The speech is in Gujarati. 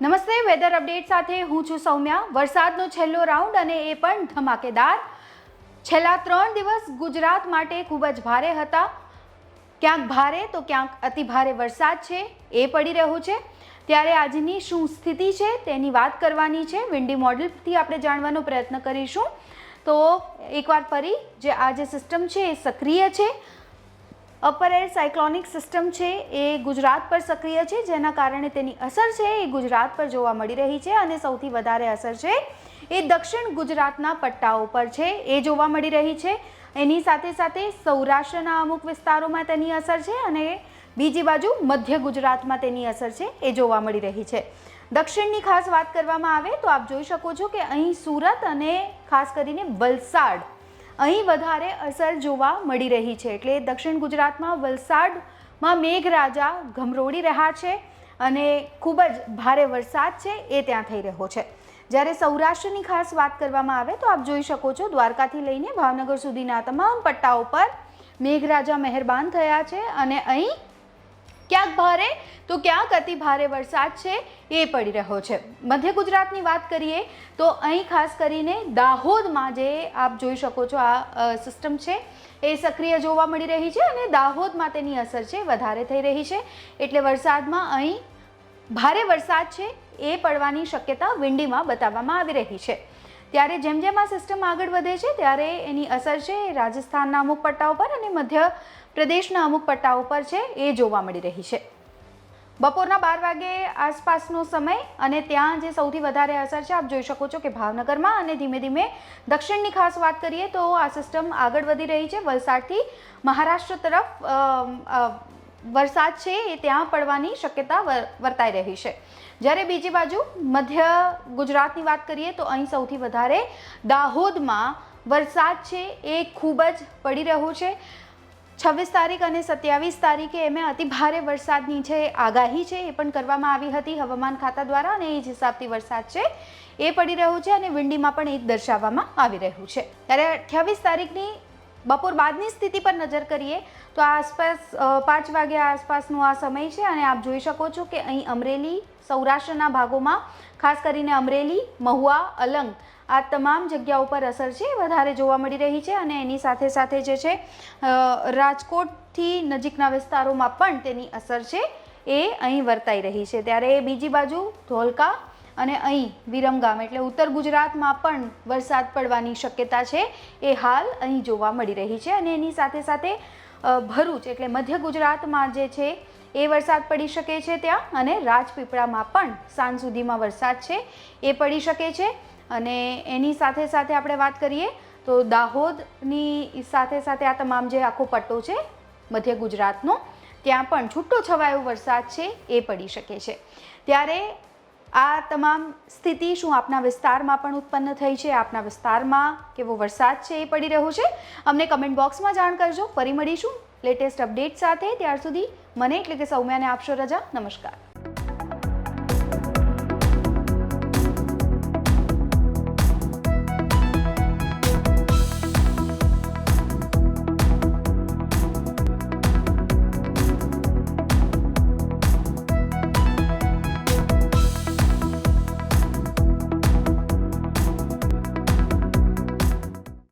નમસ્તે વેધર અપડેટ સાથે હું છું સૌમ્યા. વરસાદનો છેલ્લો રાઉન્ડ અને એ પણ ધમાકેદાર. છેલ્લા ત્રણ દિવસ ગુજરાત માટે ખૂબ જ ભારે હતા. ક્યાંક ભારે તો ક્યાંક અતિ ભારે વરસાદ છે, એ પડી રહ્યો છે. ત્યારે આજની શું સ્થિતિ છે તેની વાત કરવાની છે. વિન્ડી મોડલથી આપણે જાણવાનો પ્રયત્ન કરીશું. તો એકવાર ફરી, જે આ જે સિસ્ટમ છે એ સક્રિય છે. અપર એર સાયક્લોનિક સિસ્ટમ છે, એ ગુજરાત પર સક્રિય છે, જેના કારણે તેની અસર છે, એ ગુજરાત પર જોવા મળી રહી છે અને સૌથી વધારે અસર છે, એ દક્ષિણ ગુજરાતના પટ્ટાઓ પર છે, એ જોવા મળી રહી છે. એની સાથે સાથે સૌરાષ્ટ્રના અમુક વિસ્તારોમાં તેની અસર છે અને બીજી બાજુ મધ્ય ગુજરાતમાં તેની અસર છે, એ જોવા મળી રહી છે. દક્ષિણની ખાસ વાત કરવામાં આવે તો આપ જોઈ શકો છો કે અહીં સુરત અને ખાસ કરીને વલસાડ અહીં વધારે અસર જોવા મળી રહી છે. એટલે દક્ષિણ ગુજરાતમાં વલસાડમાં મેઘરાજા ઘમરોડી રહ્યા છે અને ખૂબ જ ભારે વરસાદ છે એ ત્યાં થઈ રહ્યો છે. જ્યારે સૌરાષ્ટ્રની ખાસ વાત કરવામાં આવે તો આપ જોઈ શકો છો દ્વારકાથી લઈને ભાવનગર સુધીના તમામ પટ્ટાઓ પર મેઘરાજા મહેરબાન થયા છે અને અહીં ક્યાંક ભારે, તો ક્યાંક અતિ ભારે વરસાદ છે એ પડી રહ્યો છે. મધ્ય ગુજરાતની વાત કરીએ, તો અહીં ખાસ કરીને દાહોદમાં જે આપ જોઈ શકો છો આ સિસ્ટમ છે, એ સક્રિય જોવા મળી રહી છે અને દાહોદમાં તેની અસર છે, વધારે થઈ રહી છે. એટલે વરસાદમાં અહીં ભારે વરસાદ છે એ પડવાની શક્યતા વિંડીમાં બતાવવામાં આવી રહી છે. ત્યારે જેમ જેમ આ સિસ્ટમ આગળ વધે છે, ત્યારે એની અસર છે રાજસ્થાનના અમુક પટ્ટા ઉપર અને મધ્ય પ્રદેશના અમુક પટ્ટાઓ પર છે, એ જોવા મળી રહી છે. બપોરના બાર વાગે આસપાસનો સમય અને ત્યાં જે સૌથી વધારે અસર છે, આપ જોઈ શકો છો કે ભાવનગરમાં અને ધીમે ધીમે દક્ષિણની ખાસ વાત કરીએ તો આ સિસ્ટમ આગળ વધી રહી છે. વલસાડથી મહારાષ્ટ્ર તરફ વરસાદ છે, એ ત્યાં પડવાની શક્યતા વર- વર્તાઈ રહી છે. જ્યારે બીજી બાજુ મધ્ય ગુજરાતની વાત કરીએ તો અહીં સૌથી વધારે દાહોદમાં વરસાદ છે, એ ખૂબ જ પડી રહ્યો છે. છવ્વીસ તારીખ અને સત્યાવીસ તારીખે એમે અતિ ભારે વરસાદની છે આગાહી છે એ પણ કરવામાં આવી હતી હવામાન ખાતા દ્વારા અને એ જ હિસાબથી વરસાદ છે એ પડી રહ્યો છે અને વિંડીમાં પણ એ જ દર્શાવવામાં આવી રહ્યું છે. ત્યારે અઠ્યાવીસ તારીખની બપોર બાદની સ્થિતિ પર નજર કરીએ તો આસપાસ પાંચ વાગ્યા આસપાસનો આ સમય છે અને આપ જોઈ શકો છો કે અહીં અમરેલી, સૌરાષ્ટ્રના ભાગોમાં, ખાસ કરીને અમરેલી, મહુવા, અલંગ, આ તમામ જગ્યાઓ પર અસર છે, વધારે જોવા મળી રહી છે અને એની સાથે સાથે જે છે રાજકોટથી નજીકના વિસ્તારોમાં પણ તેની અસર છે એ અહીં વર્તાઈ રહી છે. ત્યારે બીજી બાજુ ધોલકા અને અહીં વિરમગામ એટલે ઉત્તર ગુજરાતમાં પણ વરસાદ પડવાની શક્યતા છે. એ હાલ અહીં જોવા મળી રહી છે અને એની સાથે સાથે ભરૂચ એટલે મધ્ય ગુજરાતમાં જે છે, એ વરસાદ પડી શકે છે ત્યાં અને રાજપીપળામાં પણ સાંજ સુધીમાં વરસાદ છે, એ પડી શકે છે. અને એની સાથે સાથે આપણે વાત કરીએ તો દાહોદની સાથે સાથે આ તમામ જે આખો પટ્ટો છે, મધ્ય ગુજરાતનો, ત્યાં પણ છૂટો છવાયો વરસાદ છે, એ પડી શકે છે. ત્યારે આ તમામ સ્થિતિ શું આપના વિસ્તારમાં પણ ઉત્પન્ન થઈ છે? આપના વિસ્તારમાં કેવો વરસાદ છે એ પડી રહ્યો છે? અમને કમેન્ટ બોક્સમાં જાણ કરજો. ફરી મળીશું. લેટેસ્ટ અપડેટ સાથે. ત્યાર સુધી મને એટલે કે સૌમ્યાને આપશો રજા. નમસ્કાર.